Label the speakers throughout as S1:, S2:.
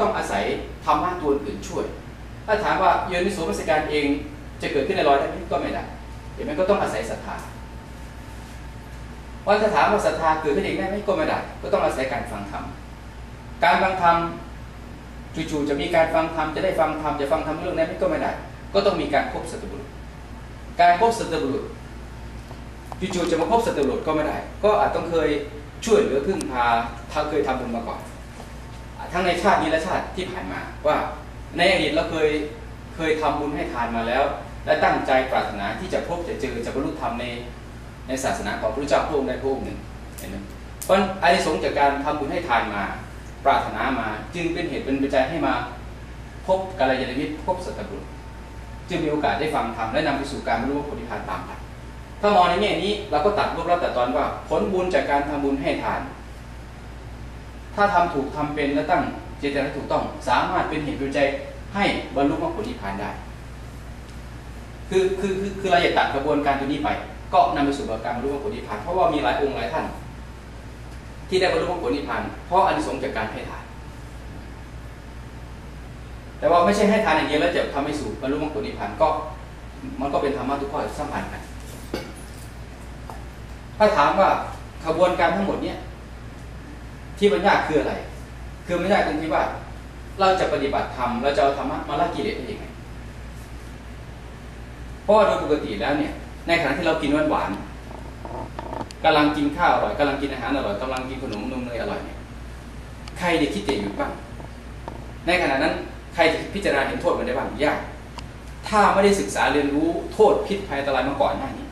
S1: ต้องอาศัยธรรมะตัวอื่นช่วย ถ้าถามว่าโยนิโสมนสิการเองจะเกิดขึ้นในลอยได้ไหมก็ไม่ได้เห็นไหมก็ต้องอาศัยศรัทธาวันถ้าถามว่าศรัทธาเกิดขึ้นเองได้ไหมก็ไม่ได้ ก็ต้องอาศัยการฟังธรรม การฟังธรรมจู่ๆจะมีการฟังธรรมจะได้ฟังธรรมจะฟังธรรมเรื่องนั้นไม่ก็ไม่ได้ ก็ต้องมีการพบสัตบุรุษ การพบสัตบุรุษจู่ๆจะมาพบสัตบุรุษก็ไม่ได้ ก็อาจต้องเคยช่วยเหลือพึ่งพาถ้าเคยทำบุญมาก่อน ทั้งในชาตินี้และชาติที่ผ่านมา ว่าในอดีตเราเคยเคยทำบุญให้ทานมาแล้ว และตั้งใจปรารถนาที่จะพบจะเจอจะบรรลุธรรมในในศาสนาของพระเจ้าพระองค์ใดพระองค์หนึ่งเห็นไหมเพราะอานิสงส์จากการทำบุญให้ทานมา ปรารถนามาจึงเป็นเหตุเป็นปัจจัยให้มาพบกัลยาณมิตรพบสัตบุรุษจึงมีโอกาสได้ฟังธรรมและนำไปสู่การบรรลุผลนิพพานตามหลักถ้ามองในแง่นี้เราก็ตัดรูปรับแต่ตอนว่าผลบุญจากการทำบุญให้ทาน ถ้าทำถูกทำเป็นและตั้งเจตนาถูกต้อง สามารถเป็นเหตุเป็นใจให้บรรลุมรรคผลนิพพานได้ คือคือคือคือเราอยาตัดกระบวนการตัวนี้ไป ก็นำไปสู่การบรรลุมรรคผลนิพพานเพราะว่ามีหลายองค์หลายท่าน ที่ได้บรรลุมรรคผลนิพพานเพราะอานิสงส์จากการให้ทาน แต่ว่าไม่ใช่ให้ทานอย่างเดียวแล้วจะทำให้สู่บรรลุมรรคผลนิพพานก็ มันก็เป็นธรรมะทุกข้อสัมพันธ์กันถ้าถามว่าขบวนการทั้งหมดเนี้ย ที่มันยากคืออะไร คือไม่ยากตรงที่ว่า เราจะปฏิบัติธรรมเราจะเอาธรรมะมาละกิเลสได้ยังไงเพราะว่าโดยปกติแล้วเนี่ย ในขณะที่เรากินหวานหวานกำลังกินข้าวอร่อยกำลังกินอาหารอร่อยกำลังกินขนมนมเนยอร่อยเนี่ยใครจะคิดจะหยุดบ้างในขณะนั้นใครจะพิจารณาเห็นโทษมันได้บ้างยาก ถ้าไม่ได้ศึกษาเรียนรู้โทษพิษภัยอันตรายมาก่อนหน้านี้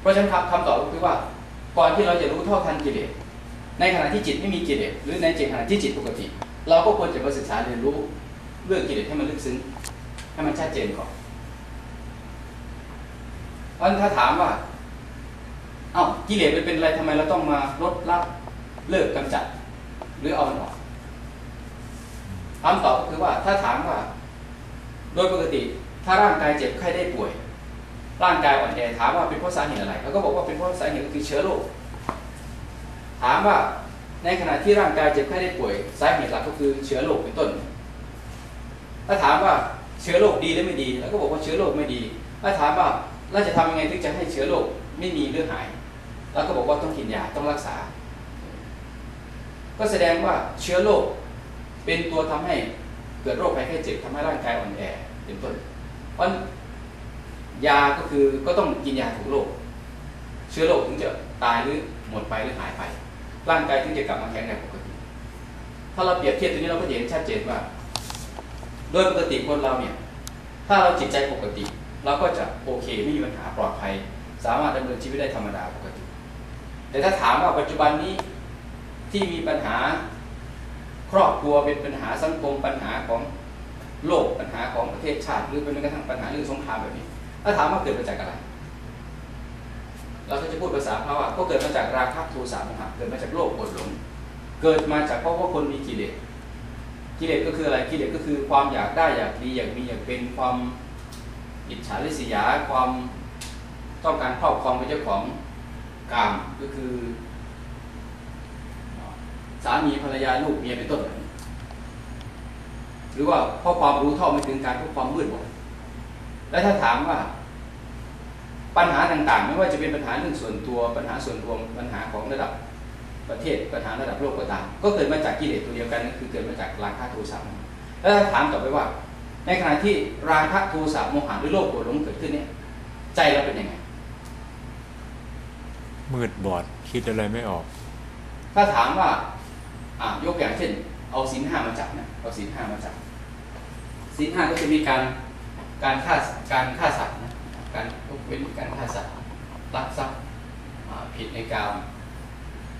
S1: เพราะฉะนั้นคำตอบก็คือว่า ก่อนที่เราจะรู้เท่าทันกิเลส ในขณะที่จิตไม่มีกิเลสหรือในจิตขณะที่จิตปกติ เราก็ควรจะมาศึกษาเรียนรู้เรื่องกิเลสให้มันลึกซึ้งให้มันชัดเจนก่อนเพราะถ้าถามว่า เอ้ากิเลสมันเป็นอะไรทำไมเราต้องมาลดละเลิกกำจัด หรือเอามันออกคำตอบก็คือว่าถ้าถามว่า โดยปกติ ถ้าร่างกายเจ็บไข้ได้ป่วย ร่างกายอ่อนแอถามว่าเป็นเพราะสาเหตุอะไรเขาก็บอกว่าเป็นเพราะสาเหตุก็คือเชื้อโรค ถามว่าในขณะที่ร่างกายเจ็บไข้ได้ป่วยสาเหตุหลักก็คือเชื้อโรคเป็นต้น ถ้าถามว่าเชื้อโรคดีหรือไม่ดี แล้วก็บอกว่าเชื้อโรคไม่ดี ถ้าถามว่าเราจะทำยังไงถึงจะให้เชื้อโรคไม่มีหรือหาย แล้วก็บอกว่าต้องกินยาต้องรักษา ก็แสดงว่าเชื้อโรคเป็นตัวทำให้เกิดโรคภัยไข้เจ็บทำให้ร่างกายอ่อนแอเป็นต้น เพราะยาก็คือก็ต้องกินยาถูกโรคเชื้อโรคถึงจะตายหรือหมดไปหรือหายไป ร่างกายถึงจะกลับมาแข็งแรงปกติ ถ้าเราเปรียบเทียบตรงนี้เราก็จะเห็นชัดเจนว่า โดยปกติคนเราเนี่ย ถ้าเราจิตใจปกติ เราก็จะโอเคไม่มีปัญหาปลอดภัย สามารถดำเนินชีวิตได้ธรรมดาปกติ แต่ถ้าถามว่าปัจจุบันนี้ที่มีปัญหาครอบครัวเป็นปัญหาสังคมปัญหาของโลกปัญหาของประเทศชาติ หรือเป็นกระทั่งปัญหาเรื่องสงครามแบบนี้ถ้าถามว่าเกิดมาจากอะไร เราก็จะพูดภาษาพระว่าก็เกิดมาจากราคะโทสะโมหะเกิดมาจากโลภโกรธหลงเกิดมาจากเพราะว่าคนมีกิเลสกิเลสก็คืออะไรกิเลสก็คือความอยากได้อยากดีอยากมีอยากเป็นความอิจฉาริษยาความต้องการครอบครองเป็นเจ้าของกามก็คือสามีภรรยาลูกเมียเป็นต้นหรือว่าเพราะความรู้เท่าไม่ถึงการเพราะความมืดบอดและถ้าถามว่า ปัญหาต่างๆ ไม่ว่าจะเป็นปัญหาเรื่องส่วนตัวปัญหาส่วนรวมปัญหาของระดับประเทศปัญหาระดับโลกก็ตามก็เกิดมาจากกิเลสตัวเดียวกันก็คือเกิดมาจากราคะโทสะแล้วถ้าถามต่อไปว่า ในขณะที่ราคะโทสะโมหะหรือโลภโกรธหลงเกิดขึ้นเนี่ย ใจเราเป็นยังไง
S2: มืดบอดคิดอะไรไม่ออก
S1: ถ้าถามว่าอ่ายกอย่างเช่น เอาสินห้ามาจับนะเอาสินห้ามาจับสินห้าก็จะมีการการฆ่าการฆ่าสัตว์นะ การเว้นการฆ่าสัตว์ลักทรัพย์ผิดในกาม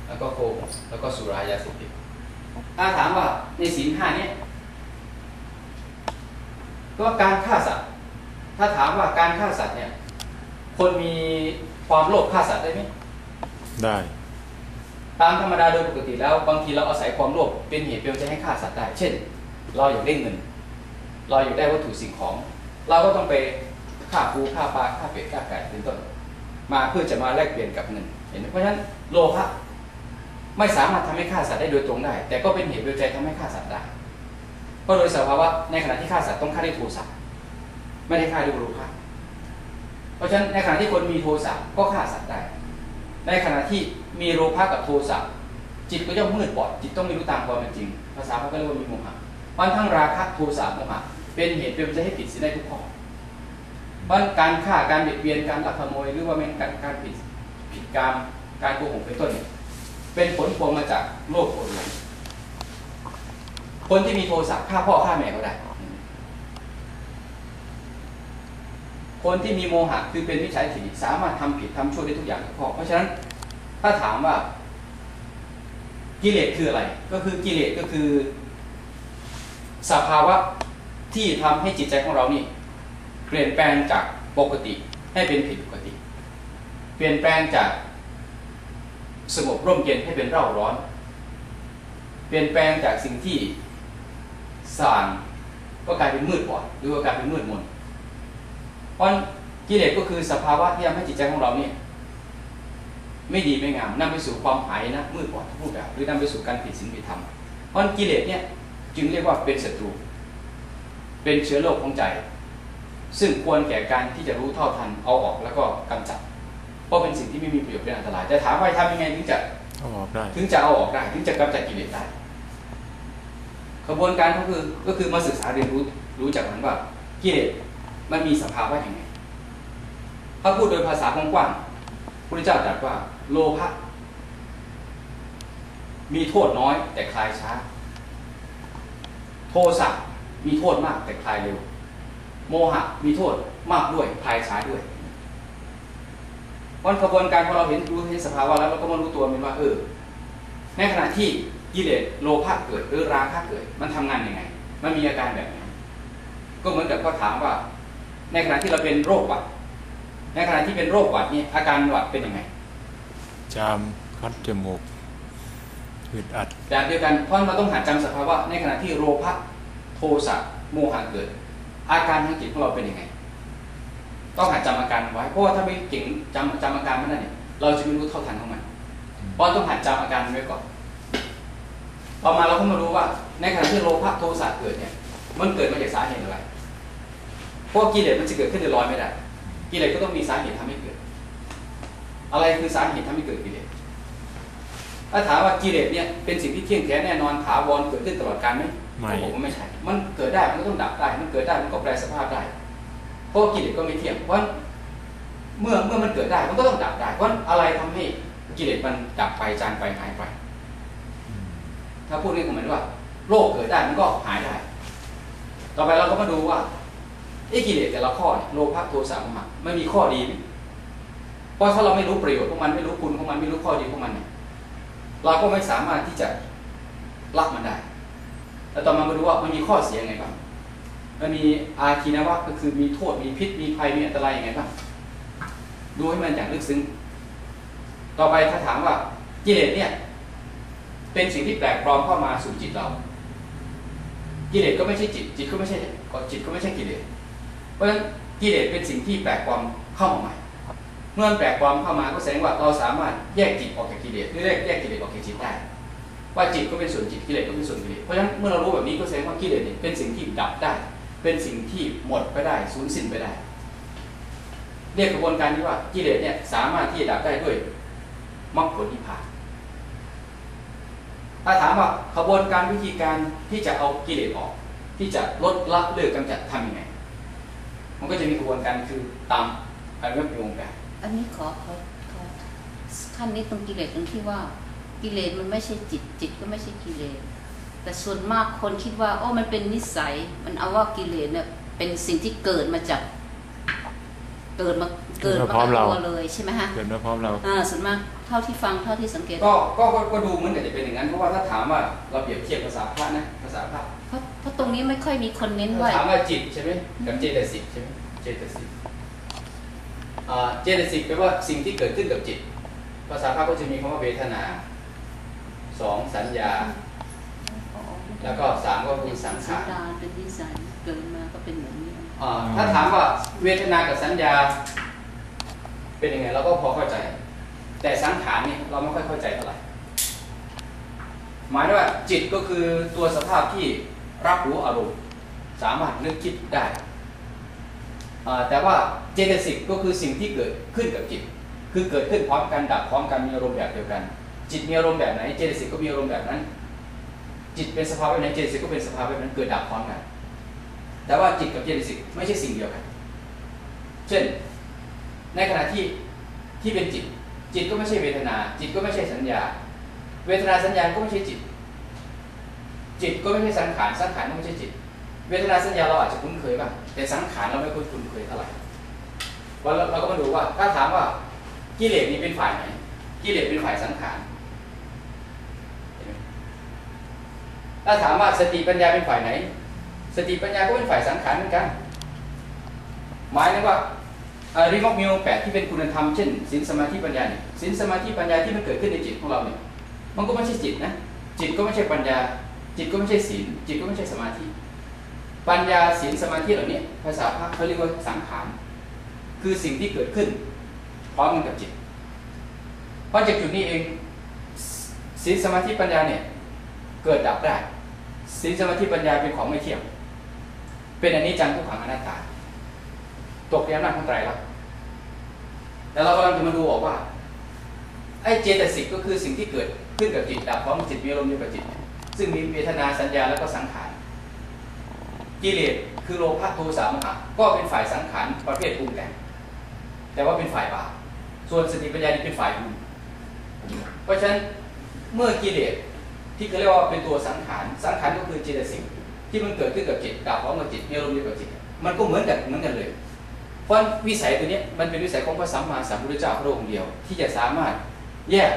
S1: แล้วก็โกงแล้วก็สุรายาเสพติดถ้าถามว่าในศีลห้านี้ก็การฆ่าสัตว์ ถ้าถามว่าการฆ่าสัตว์เนี่ย คนมีความโลภฆ่าสัตว์ได้ไหม
S2: ได้
S1: ตามธรรมดาโดยปกติแล้วบางทีเราอาศัยความโลภเป็นเหตุเป็นใจให้ฆ่าสัตว์ได้ เช่น เราอยากได้เงิน เราอยากได้วัตถุสิ่งของ เราก็ต้องไป ค่าปูค่าปลาค่าเป็ดค่าไก่เป็นต้น มาเพื่อจะมาแลกเปลี่ยนกับเงินเห็นไหมเพราะฉะนั้นโลภะไม่สามารถทำให้ฆ่าสัตว์ได้โดยตรงได้ แต่ก็เป็นเหตุปัจจัยทำให้ฆ่าสัตว์ได้เพราะโดยสภาวะในขณะที่ฆ่าสัตว์ต้องฆ่าด้วยโทสะไม่ได้ฆ่าด้วยโลภะเพราะฉะนั้นในขณะที่คนมีโทสะก็ฆ่าสัตว์ได้ ในขณะที่มีโลภะกับโทสะจิตก็ย่อมมืดบอดจิตต้องไม่รู้ตามความเป็นจริง ภาษาเขาก็เรียกว่ามีโมหะมันทั้งราคะโทสะโมหะเป็นเหตุเป็นปัจจัยให้ผิดศีลได้ทุกข้อ เพราะการฆ่าการเบียดเบียนการลักขโมยหรือว่าเป็นการการผิดผิดกรรมการโกหกเป็นต้นเป็นผลพวงมาจากโลภโกรธคนที่มีโทสะฆ่าพ่อฆ่าแม่ก็ได้ คนที่มีโมหะคือเป็นมิจฉาทิฏฐิสามารถทำผิดทำชั่วได้ทุกอย่างทุกข้อเพราะฉะนั้นถ้าถามว่ากิเลสคืออะไร ก็คือกิเลสก็คือ สภาวะที่ทำให้จิตใจของเรานี่ ปลี่ยนแปลงจากปกติให้เป็นผิดปกติ เปลี่ยนแปลงจากสงบร่มเย็นให้เป็นเร่าร้อน เปลี่ยนแปลงจากสิ่งที่สว่างก็กลายเป็นมืดบอดหรือว่ากลายเป็นมืดมนเพราะกิเลสก็คือสภาวะที่ทำให้จิตใจของเราเนี่ยไม่ดีไม่งามนำไปสู่ความหายนะมืดบอดทุกรูปแบบหรือนำไปสู่การผิดศีลผิดธรรมเพราะกิเลสเนี่ยจึงเรียกว่าเป็นศัตรู เป็นเชื้อโรคของใจ ซึ่งควรแก่การที่จะรู้เท่าทันเอาออกแล้วก็กำจัด เพราะเป็นสิ่งที่ไม่มีประโยชน์เป็นอันตรายจะถามว่าทำยังไงถึงจะ
S2: เอาออกได้
S1: ถึงจะเอาออกได้ถึงจะกำจัดกิเลสได้กระบวนการก็คือก็คือมาศึกษาเรียนรู้รู้จากมันว่ากิเลสมันมีสภาวะอย่างไงถ้าพูดโดยภาษากว้างๆพระพุทธเจ้าตรัสว่าโลภะมีโทษน้อยแต่คลายช้า โทสะมีโทษมากแต่คลายเร็ว โมหะมีโทษมากด้วยคลายช้าด้วยวันกระบวนการพอเราเห็นรู้เห็นสภาวะแล้วเราก็มารู้ตัวมันว่าเออในขณะที่กิเลสโลภะเกิดหรือราคะเกิด มันทำงานยังไง มันมีอาการแบบไหนก็เหมือนกับก็ถามว่า ในขณะที่เราเป็นโรคหวัด ในขณะที่เป็นโรคหวัดนี่อาการหวัดเป็นยังไง
S2: จามคัดจมูกอึดอัด
S1: แบบเดียวกันเพราะเราต้องหัดจำสภาวะในขณะที่โลภะโทสะโมหะเกิด อาการทางจิตของเราเป็นยังไง ต้องหัดจำอาการไว้ เพราะว่าถ้าไม่เก่งจำจำอาการมันนั่นเนี่ยเราจะไม่รู้เท่าทันของมันเพราะต้องหัดจำอาการไว้ก่อนต่อมาเราก็มารู้ว่า ในขณะที่โลภะโทสะเกิดเนี่ย มันเกิดมาจากสาเหตุอะไรเพราะกิเลสมันจะเกิดขึ้นโดยลอยไม่ได้ กิเลสก็ต้องมีสาเหตุทำให้เกิด อะไรคือสาเหตุทำให้เกิดกิเลสถ้าถามว่ากิเลสเนี่ยเป็นสิ่งที่เที่ยงแท้แน่นอนถาวรเกิดขึ้นตลอดกาลไหม
S2: ไม่
S1: ผมว่าไม่ใช่ มันเกิดได้มันก็ต้องดับได้ มันเกิดได้มันก็แปลสภาพได้ เพราะกิเลสก็ไม่เที่ยง เพราะเมื่อเมื่อมันเกิดได้มันก็ต้องดับได้ เพราะอะไรทำให้กิเลสมันดับไปจางไปหายไป ถ้าพูดนี้ก็เหมือนว่าโรคเกิดได้มันก็หายได้ ต่อไปเราก็มาดูว่าไอ้กิเลสแต่ละข้อโลภะโทสะโมหะมันมีข้อดีไหมเพราะถ้าเราไม่รู้ประโยชน์ของมันไม่รู้คุณของมันไม่รู้ข้อดีของมันเนี่ยเราก็ไม่สามารถที่จะละมันได้ แล้วต่อมามาดูว่ามันมีข้อเสียยังไงบ้างมันมีอาคีนวะก็คือมีโทษมีพิษมีภัยมีอันตรายยังไงบ้างดูให้มันอย่างลึกซึ้ง ต่อไปถ้าถามว่ากิเลสเนี่ย เป็นสิ่งที่แปลกปลอมเข้ามาสู่จิตเรา กิเลสก็ไม่ใช่จิต จิตก็ไม่ใช่ก็จิตก็ไม่ใช่กิเลส เพราะฉะนั้นกิเลสเป็นสิ่งที่แปลกปลอมเข้ามาใหม่ เมื่อแปลกปลอมเข้ามาก็แสดงว่าเราสามารถแยกจิตออกจากกิเลสหรือแยกแยกกิเลสออกจากจิตได้ ว่าจิตก็เป็นส่วนจิตกิเลสก็เป็นส่วนกิเลสเพราะฉะนั้นเมื่อเรารู้แบบนี้ก็แสดงว่ากิเลสเนี่ยเป็นสิ่งที่ดับได้ เป็นสิ่งที่หมดไปได้สูญสิ้นไปได้ เรียกกระบวนการนี้ว่ากิเลสเนี่ยสามารถที่จะดับได้ด้วยมรรคผลนิพพานถ้าถามว่าขบวนการวิธีการที่จะเอากิเลสออก ที่จะลดละเลิกกำจัดทำยังไง มันก็จะมีกระบวนการคือตามอริยมรรคองค์แปด
S3: อันนี้ขอขอขอขั้นนี้ตรงกิเลสตรงที่ว่า กิเลสมันไม่ใช่จิต จิตก็ไม่ใช่กิเลส แต่ส่วนมากคนคิดว่า โอ้มันเป็นนิสัย มันเอาว่ากิเลสเนี่ยเป็นสิ่งที่เกิดมาจาก เกิดมาเกิดมากับตัวเลยใช่ไหมฮะ
S2: เกิดมาพร้อมเรา
S3: อ่าส่วนมากเท่าที่ฟังเท่าที่สังเกต
S1: ก็ก็ก็ก็ดูเหมือนกับจะเป็นอย่างนั้นเพราะว่าถ้าถามว่าเราเปรียบเทียบภาษาพระนะภาษาพระ
S3: เพราะเพราะตรงนี้ไม่ค่อยมีคนเน้น
S1: ถ้า
S3: ว่า
S1: ถามว่าจิตใช่ไหมกับเจตสิกใช่ไหมเจตสิกอ่าเจตสิกแปลว่าสิ่งที่เกิดขึ้นกับจิต ภาษาพระก็จะมีคำว่าเวทนา สองสัญญา แล้วก็สามก็คือสัง
S3: สั
S1: ขานร
S3: ดานเป็นนิสัยเกิดมาก็เป็นแบบนี้
S1: อ่าถ้าถามว่าเวทนากับสัญญา เป็นยังไงเราก็พอเข้าใจ แต่สังขารเนี่ยเราไม่ค่อยเข้าใจเท่าไหร่หมายถึงว่าจิตก็คือตัวสภาพที่รับรู้อารมณ์สามารถนึกคิดได้อ่าแต่ว่าเจตสิกก็คือสิ่งที่เกิดขึ้นกับจิต คือเกิดขึ้นพร้อมกันดับพร้อมกันมีอารมณ์แบบเดียวกัน จิตมีอารมณ์แบบไหนเจตสิกก็มีอารมณ์แบบนั้น จิตเป็นสภาวะแบบไหนเจตสิกก็เป็นสภาวะแบบนั้นเกิดดับพร้อมกันแต่ว่าจิตกับเจตสิกไม่ใช่สิ่งเดียวกัน เช่น ในขณะที่ที่เป็นจิต จิตก็ไม่ใช่เวทนา จิตก็ไม่ใช่สัญญา เวทนาสัญญาก็ไม่ใช่จิต จิตก็ไม่ใช่สังขารสังขารก็ไม่ใช่จิต เวทนาสัญญาเราอาจจะคุ้นเคยบ้างแต่สังขารเราไม่ค่อยคุ้นเคยเท่าไหร่วันเราก็มาดูว่าถ้าถามว่ากิเลสนี้เป็นฝ่ายไหนกิเลสเป็นฝ่ายสังขารเห็นไหมถ้าถามว่าสติปัญญาเป็นฝ่ายไหน สติปัญญาก็เป็นฝ่ายสังขารเหมือนกัน หมายถึงว่าอริมอกมีองแปดที่เป็นคุณธรรมเช่นศีลสมาธิปัญญาเนี่ยศีลสมาธิปัญญาที่มันเกิดขึ้นในจิตของเราเนี่ยมันก็ไม่ใช่จิตนะจิตก็ไม่ใช่ปัญญา จิตก็ไม่ใช่ศีลจิตก็ไม่ใช่สมาธิ ปัญญาศีลสมาธิเหล่านี้ภาษาพระเขาเรียกว่าสังขารคือสิ่งที่เกิดขึ้นพร้อมกันกับจิตเพราะจากจุดนี้เองศีลสมาธิปัญญาเนี่ยเกิดดับได้ ศีลสมาธิปัญญาเป็นของไม่เที่ยง เป็นอันนี้จังทุกขังอนัตตา ตกในอำนาจของไตรลักษณ์แต่เรากำลังจะมาดูออกว่าไอ้เจตสิกก็คือสิ่งที่เกิดขึ้นกับจิตดับพร้อมจิตมีอารมณ์อยู่กับจิต ซึ่งมีเวทนาสัญญาแล้วก็สังขารกิเลสคือโลภะโทสะโมหะก็เป็นฝ่ายสังขารประเภทปรุงแต่งแต่ว่าเป็นฝ่ายบาปส่วนสติปัญญาเป็นฝ่ายบุญเพราะฉะนั้นเมื่อกิเลส ที่เขาเรียกว่าเป็นตัวสังขารสังขารก็คือเจตสิกที่มันเกิดขึ้นกับจิตดับพร้อมกับจิตมีอารมณ์อยู่กับจิต มันก็เหมือนกันเหมือนกันเลย เพราะวิสัยตัวนี้มันเป็นวิสัยของพระสัมมาสัมพุทธเจ้าพระองค์เดียว ที่จะสามารถแยก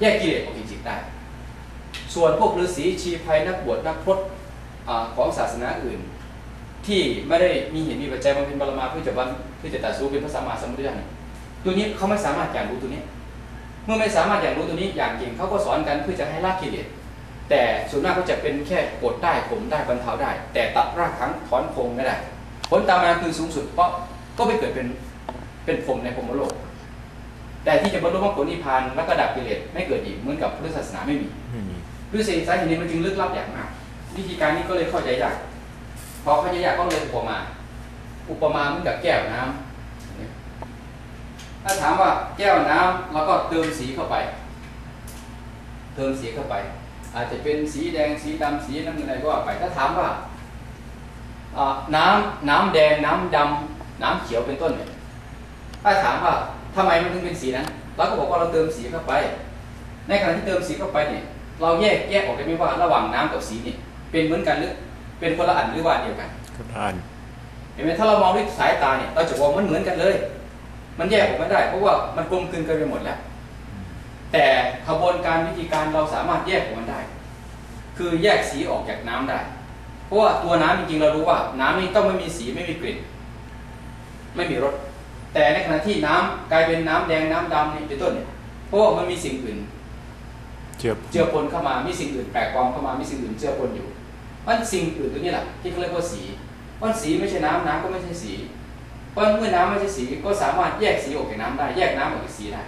S1: แยกกิเลสออกจากจิตได้ ส่วนพวกฤาษีชีภัยนักบวชนักพรตของศาสนาอื่น ที่ไม่ได้มีเหตุมีปัจจัยบำเพ็ญบารมาเพื่อจะบรรเพื่อจะตัดสู้เป็นพระสัมมาสัมพุทธเจ้าตัวนี้เขาไม่สามารถอย่างรู้ตัวนี้ มื่อไม่สามารถอย่างรู้ตัวนี้อย่างเก่งเขาก็สอนกันเพื่อจะให้ละกิเลสแต่ส่วนมากก็จะเป็นแค่กดได้ข่มได้บรรเทาได้ แต่ตัดรากทั้งถอนโครงไม่ได้ ผลตามมาคือสูงสุดเพราะก็ไปเกิดเป็นเป็นพรหมในพรหมโลก แต่ที่จะบรรลุมรรคผลนิพพานแล้วก็ดับกิเลสไม่เกิดอีกเหมือนกับพุทธศาสนาไม่มี
S2: ไม่มี
S1: ด้วยสาเหตุนี้มันจึงลึกลับอย่างมากวิธีการนี้ก็เลยเข้าใจยากพอเข้าใจยากก็เลยอุปมา อุปมาเหมือนกับแก้วน้ำ ถ้าถามว่าแก้วน้ำเราก็เติมสีเข้าไป เติมสีเข้าไป อาจจะเป็นสีแดงสีดำสีน้ำเงินอะไรก็ว่าไป ถ้าถามว่าอ่าน้ำน้ำแดงน้ำดำน้ำเขียวเป็นต้นเนี่ยถ้าถามว่าทำไมมันถึงเป็นสีนั้นเราก็บอกว่าเราเติมสีเข้าไป ในขณะที่เติมสีเข้าไปเนี่ยเราแยกแยกออกได้ไหมว่าระหว่างน้ำกับสีเนี่ยเป็นเหมือนกันหรือเป็นคนละอันหรือว่าอันเดียวกัน
S2: ก็อ่าน
S1: เห็นไหมถ้าเรามองด้วยสายตาเนี่ยเราจะบอกมันเหมือนกันเลย มันแยกออกไม่ได้ เพราะว่ามันกลมกลืนกันไปหมดแล้ว แต่ขบวนการวิธีการเราสามารถแยกออกมันได้ คือแยกสีออกจากน้ำได้ เพราะว่าตัวน้ำจริงๆเรารู้ว่า น้ำนี่ต้องไม่มีสีไม่มีกลิ่น ไม่มีรสแต่ในขณะที่น้ำกลายเป็นน้ำแดงน้ำดำนี่เป็นต้นเนี่ยเพราะว่ามันมีสิ่งอื่น
S2: เจือ
S1: เจือปนเข้ามา มีสิ่งอื่นแปลกปลอมเข้ามา มีสิ่งอื่นเจือปนอยู่มันสิ่งอื่นตัวนี้แหละที่เขาเรียกว่าสีเพราะสีไม่ใช่น้ำน้ำก็ไม่ใช่สีเพ ราะเมื่อน้ำไม่ใช่สีก็สามารถแยกสีออกจากน้ำได้ แยกน้ำออกจากสีได้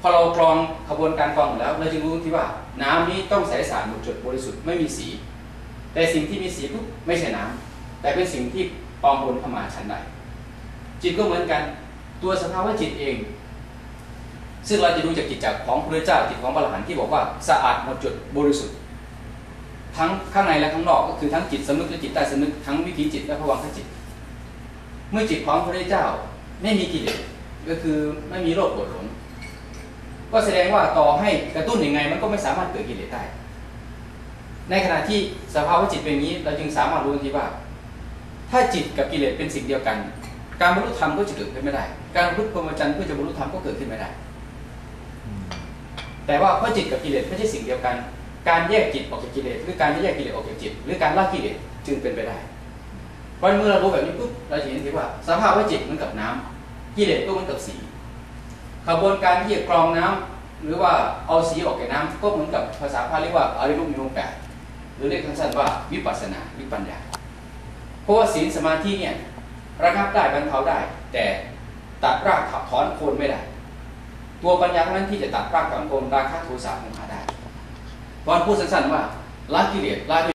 S1: พอเรากรองขบวนการกรองหมดแล้วเราจึงรู้ที่ว่าน้ำนี้ต้องใสสะอาดหมดจดบริสุทธิ์ไม่มีสี แต่สิ่งที่มีสีปุ๊บไม่ใช่น้ำแต่เป็นสิ่งที่ปลอมปนเข้ามาชั้นใดจิตก็เหมือนกันตัวสภาวะจิตเอง ซึ่งเราจะดูจากจิตจากของพระเจ้าจิตของพระอรหันต์ที่บอกว่าสะอาดหมดจดบริสุทธิ์ ทั้งข้างในและข้างนอกก็คือทั้งจิตสำนึกและจิตใต้สำนึกทั้งวิถีจิตและภวังคจิต เมื่อจิตของพระเจ้าไม่มีกิเลสก็คือไม่มีโรคปวดหลงก็แสดงว่าต่อให้กระตุ้นยังไง มันก็ไม่สามารถเกิดกิเลสได้ ในขณะที่สภาวะจิตเป็นอย่างนี้ เราจึงสามารถรู้ทันทีว่า ถ้าจิตกับกิเลสเป็นสิ่งเดียวกัน การบรรลุธรรมก็จะเกิดขึ้นไม่ได้ การพุทธพรหมจรรย์เพื่อจะบรรลุธรรมก็เกิดขึ้นไม่ได้ แต่ว่าเพราะจิตกับกิเลสไม่ใช่สิ่งเดียวกัน การแยกจิตออกจากกิเลสหรือการแยกกิเลสออกจากจิต หรือการละกิเลสจึงเป็นไปได้ ราะเมื่อเรารู้แบบนี้ปุ๊บเราจะเห็นทีว่า สภาพว่าจิตเหมือนกับน้ำกิเลสก็เหมือนกับสีขบวนการที่จะกรองน้ำหรือว่าเอาสีออกจากน้ำก็เหมือนกับภาษาพาเรียกว่าอริรุมีองค์แปดหรือเรียกสั้นๆว่าวิปัสสนาวิปัญญาเพราะว่าศีลสมาธิเนี่ยระงับได้บรรเทาได้ แต่ตัดรากถอนโคนไม่ได้ ตัวปัญญาเท่านั้นที่จะตัดรากถอนโคนราคะโทสะโมหะได้ฉเพราะพูดสั้นๆว่าละกิเลสละ